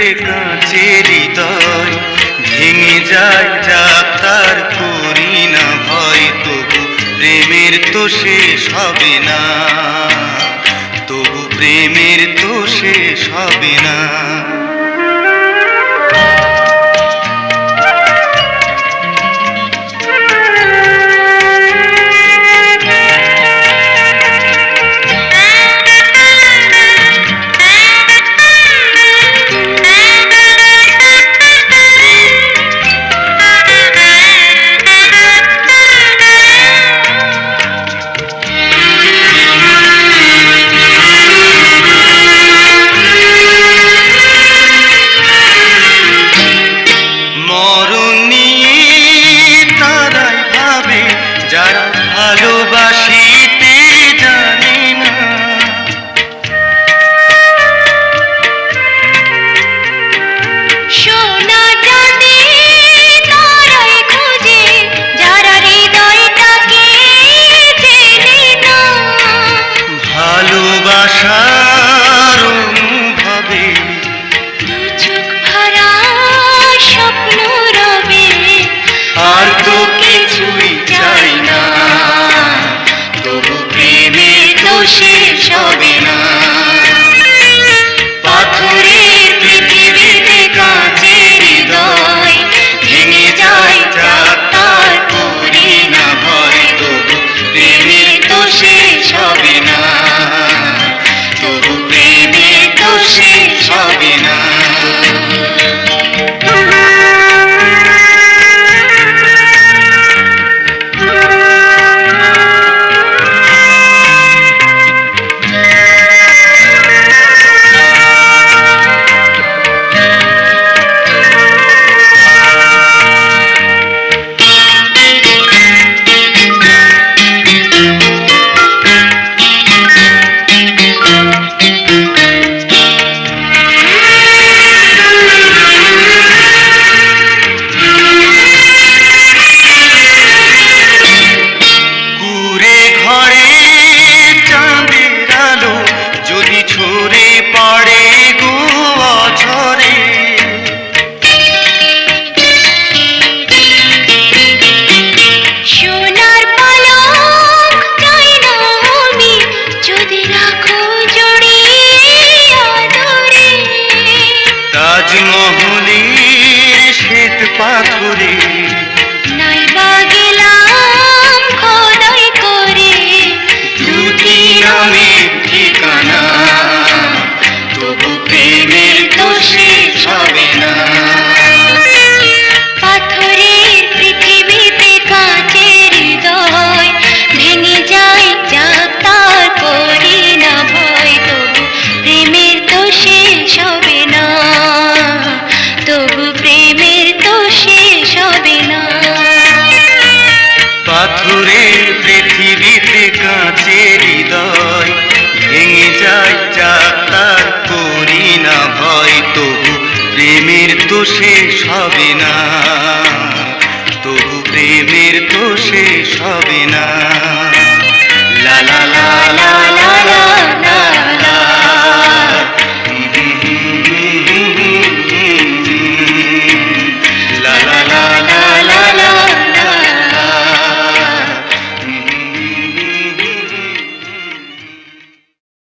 কেটে কাঁচে হৃদয়, ভেঙে যায় যাত্রার করি না ভয়, তবু প্রেমের তো শেষ হবে না। তবু প্রেমের তো শেষ হবে me. শেষ হবে না। তবু প্রেমের তো শেষ হবে না।